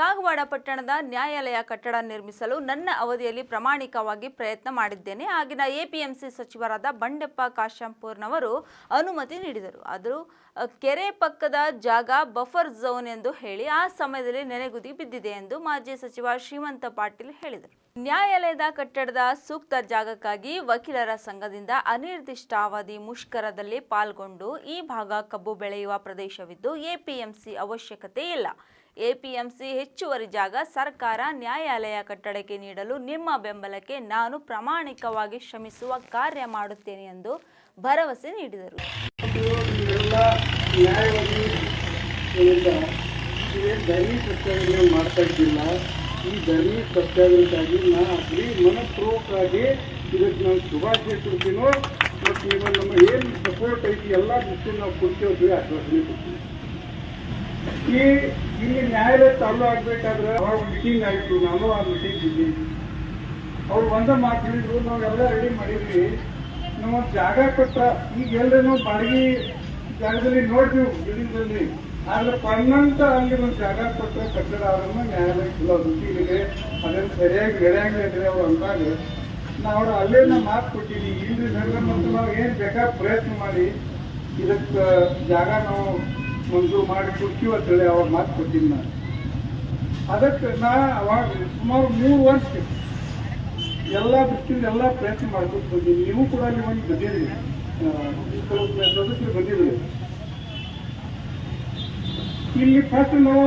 ಕಾಗವಾಡ ಪಟ್ಟಣದ ನ್ಯಾಯಾಲಯ ಕಟ್ಟಡ ನಿರ್ಮಿಸಲು ನನ್ನ ಅವಧಿಯಲ್ಲಿ ಪ್ರಾಮಾಣಿಕವಾಗಿ ಪ್ರಯತ್ನ ಮಾಡಿದ್ದೇನೆ. ಆಗಿನ ಎಪಿಎಂಸಿ ಸಚಿವರಾದ ಬಂಡೆಪ್ಪ ಕಾಶಂಪೂರ್ನವರು ಅನುಮತಿ ನೀಡಿದರು. ಆದರೂ ಕೆರೆ ಪಕ್ಕದ ಜಾಗ ಬಫರ್ ಝೋನ್ ಎಂದು ಹೇಳಿ ಆ ಸಮಯದಲ್ಲಿ ನೆನೆಗುದಿ ಬಿದ್ದಿದೆ ಎಂದು ಮಾಜಿ ಸಚಿವ ಶ್ರೀಮಂತ ಪಾಟೀಲ್ ಹೇಳಿದರು. ನ್ಯಾಯಾಲಯದ ಕಟ್ಟಡದ ಸೂಕ್ತ ಜಾಗಕ್ಕಾಗಿ ವಕೀಲರ ಸಂಘದಿಂದ ಅನಿರ್ದಿಷ್ಟಾವಧಿ ಮುಷ್ಕರದಲ್ಲಿ ಪಾಲ್ಗೊಂಡು ಈ ಭಾಗ ಕಬ್ಬು ಬೆಳೆಯುವ ಪ್ರದೇಶವಿದ್ದು, ಎಪಿಎಂಸಿ ಅವಶ್ಯಕತೆ ಇಲ್ಲ. ಎಪಿಎಂಸಿ ಹೆಚ್ಚುವರಿ ಜಾಗ ಸರ್ಕಾರ ನ್ಯಾಯಾಲಯ ಕಟ್ಟಡಕ್ಕೆ ನೀಡಲು ನಿಮ್ಮ ಬೆಂಬಲಕ್ಕೆ ನಾನು ಪ್ರಾಮಾಣಿಕವಾಗಿ ಶ್ರಮಿಸುವ ಕಾರ್ಯ ಮಾಡುತ್ತೇನೆ ಎಂದು ಭರವಸೆ ನೀಡಿದರು. ಮಾಡ್ತಾ ಈ ಧರಣಿ ಸತ್ಯಾಗ್ರಹಕ್ಕಾಗಿ ನಾ ಅಗ್ರಿ ಮನಪೂರ್ವಕವಾಗಿ ಇದಕ್ಕೆ ನಾವು ಶುಭಾಶಯ ಕೊಡ್ತೀನೋ ಮತ್ತು ನೀವು ನಮ್ಮ ಏನು ಸಪೋರ್ಟ್ ಐತಿ, ಎಲ್ಲ ದೃಷ್ಟಿ ನಾವು ಕೊಡ್ತೀವಿ ಆಶ್ವಾಸನೆ ಕೊಡ್ತೀವಿ ಈ ಇಲ್ಲಿ ನ್ಯಾಯಾಲಯ ಚಾಲು ಆಗ್ಬೇಕಾದ್ರೆ ಅವಾಗ ಮೀಟಿಂಗ್ ಆಯಿತು ನಾನು ಆ ಮೀಟಿಂಗ್ ಇದ್ದೀನಿ. ಅವ್ರು ಒಂದ ಮಾತಾಡಿದ್ರು ನಾವೆಲ್ಲ ರೆಡಿ ಮಾಡಿದ್ವಿ. ನಾವು ಜಾಗ ಕೊಟ್ಟ, ಈಗ ಎಲ್ಲರೂ ಬಾಡಿಗೆ ಜಾಗದಲ್ಲಿ ನೋಡ್ತೀವಿ ಬಿಲ್ಡಿಂಗ್ದಲ್ಲಿ ಆದ್ರೆ ಪರ್ಮನೆಂಟ್ ಅಲ್ಲಿ ಒಂದು ಜಾಗ ಕೊಟ್ಟರೆ ಕಟ್ಟಡ ಅವರನ್ನು ನ್ಯಾಯಾಲಯ ಇಲ್ಲ ವಕೀಲಿಗೆ ಅದನ್ನು ಸರಿಯಾಗಿ ಇದ್ರೆ ಅವ್ರು ಅಂದಾಗ ನಾವು ಅಲ್ಲೇ ನಾ ಮಾತು ಕೊಟ್ಟಿದ್ದೀವಿ ಇಲ್ರಿ ನಡೆದ ಮತ್ತು ನಾವು ಏನು ಬೇಕಾ ಪ್ರಯತ್ನ ಮಾಡಿ, ಇದಕ್ಕೆ ಜಾಗ ನಾವು ಮಂಜೂರು ಮಾಡಿ ಕೊಡ್ತೀವಿ ಅಂತೇಳಿ ಅವಾಗ ಮಾತು ಕೊಟ್ಟಿನಿ ನಾನು. ಅದಕ್ಕೆ ನಾ ಅವಾಗ ಸುಮಾರು ಮೂರು ವರ್ಷ ಎಲ್ಲ ದೃಷ್ಟಿಯಿಂದ ಎಲ್ಲ ಪ್ರಯತ್ನ ಮಾಡ್ಕೊಂಡು ಬಂದೀನಿ ನೀವು ಕೂಡ ಅಲ್ಲಿ ಒಂದು ಬಂದಿದ್ದೀವಿ ಬಂದಿದ್ದೀವಿ ಇಲ್ಲಿ ಫಸ್ಟ್ ನಾವು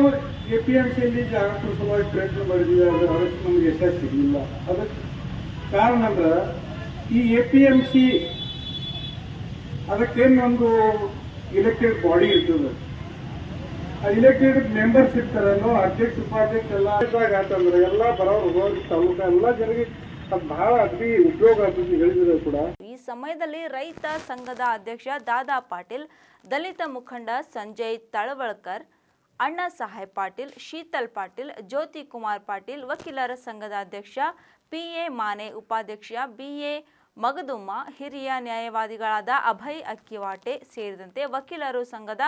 ಎ ಪಿ ಎಂ ಸಿಯಲ್ಲಿ ಜಾಗೃತವಾಗಿ ಪ್ರಯತ್ನ ಮಾಡಿದ್ವಿ ಅದಕ್ಕೆ ನಮ್ಗೆ ಯಶಸ್ಸು ಸಿಗಲಿಲ್ಲ ಅದಕ್ಕೆ ಕಾರಣ ಅಂದ್ರೆ, ಈ ಎ ಪಿ ಎಂ ಸಿ ಅದಕ್ಕೇನೊಂದು ಇಲೆಕ್ಟೆಡ್ ಬಾಡಿ ಇರ್ತದೆ. ಆ ಇಲೆಕ್ಟೆಡ್ ಮೆಂಬರ್ಸ್ ಇರ್ತಾರಲ್ಲೋ ಅಧ್ಯಕ್ಷ ಉಪಾಧ್ಯಕ್ಷ ಎಲ್ಲ ಇದ್ದಾಗ ಅಂತಂದ್ರೆ ಎಲ್ಲ ಬರೋರು ಹೋಗಿ ಎಲ್ಲ ಜನರಿಗೆ ಅದು ಬಹಳ ಅತಿ ಉಪಯೋಗ ಆಗ್ತದೆ ಹೇಳಿದ್ರೆ ಕೂಡ. ಈ ಸಮಯದಲ್ಲಿ ರೈತ ಸಂಘದ ಅಧ್ಯಕ್ಷ ದಾದಾ ಪಾಟೀಲ್, ದಲಿತ ಮುಖಂಡ ಸಂಜಯ್ ತಳವಳ್ಕರ್ ಅಣ್ಣಾ ಸಾಹೇಬ್ ಪಾಟೀಲ್, ಶೀತಲ್ ಪಾಟೀಲ್, ಜ್ಯೋತಿ ಕುಮಾರ್ ಪಾಟೀಲ್, ವಕೀಲರ ಸಂಘದ ಅಧ್ಯಕ್ಷ ಪಿ ಎ ಮಾನೆ, ಉಪಾಧ್ಯಕ್ಷ ಬಿ ಎ ಮಗದುಮ್ಮ, ಹಿರಿಯ ನ್ಯಾಯವಾದಿಗಳಾದ ಅಭಯ್ ಅಕ್ಕಿವಾಟೆ ಸೇರಿದಂತೆ ವಕೀಲರು ಸಂಘದ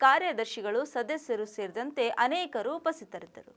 ಕಾರ್ಯದರ್ಶಿಗಳು, ಸದಸ್ಯರು ಸೇರಿದಂತೆ ಅನೇಕರು ಉಪಸ್ಥಿತರಿದ್ದರು.